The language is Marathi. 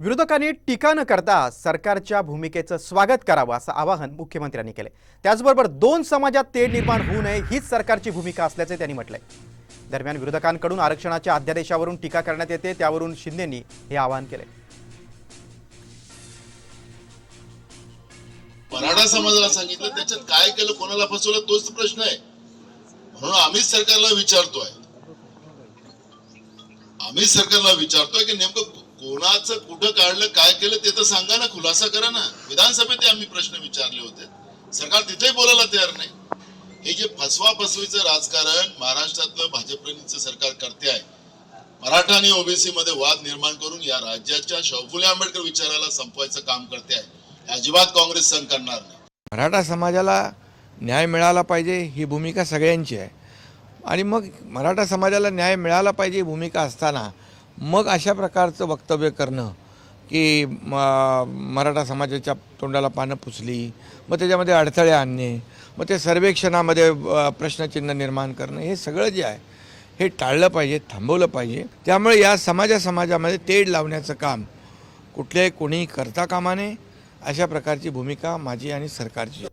विरोधकांनी टीका न करता सरकारच्या भूमिकेचं स्वागत करावं असं आवाहन मुख्यमंत्र्यांनी केलं त्याचबरोबर दोन समाजात तेढ निर्माण होऊ नये हीच सरकारची भूमिका असल्याचे त्यांनी म्हटलंय. दरम्यान विरोधकांकडून आरक्षणाच्या अध्यादेशावरून टीका करण्यात येते त्यावरून शिंदेंनी हे आवाहन केले मराठा समाजाला सांगितलं त्याच्यात काय केलं कोणाला फसवलं तोच प्रश्न आहे. म्हणून आम्हीच सरकारला विचारतोय. आम्ही सरकारला विचारतोय की नेमकं कोणाचं कुठं काढलं काय केलं ते तर सांगा ना खुलासा करा ना. विधानसभेत आम्ही प्रश्न विचारले होते. सरकार तिथेही बोलायला तयार नाही. हे जे फसवा फसवीचं राजकारण महाराष्ट्रातलं भाजपचं सरकार करते आहे मराठा आणि ओबीसी मध्ये वाद निर्माण करून या राज्याच्या शौफुले आंबेडकर विचाराला संपवायचं काम करते आहे. अजिबात काँग्रेस सहन करणार नाही. मराठा समाजाला न्याय मिळाला पाहिजे ही भूमिका सगळ्यांची आहे. आणि मग मराठा समाजाला न्याय मिळाला पाहिजे ही भूमिका असताना मग अशा प्रकारचं वक्तव्य करणं की म मराठा समाजाच्या तोंडाला पानं पुसली मग त्याच्यामध्ये अडथळे आणणे मग ते सर्वेक्षणामध्ये प्रश्नचिन्ह निर्माण करणं हे सगळं जे आहे हे टाळलं पाहिजे थांबवलं पाहिजे. त्यामुळे या समाजा समाजामध्ये तेढ लावण्याचं काम कुठल्याही कोणीही करता कामा नये. अशा प्रकारची भूमिका माझी आणि सरकारची.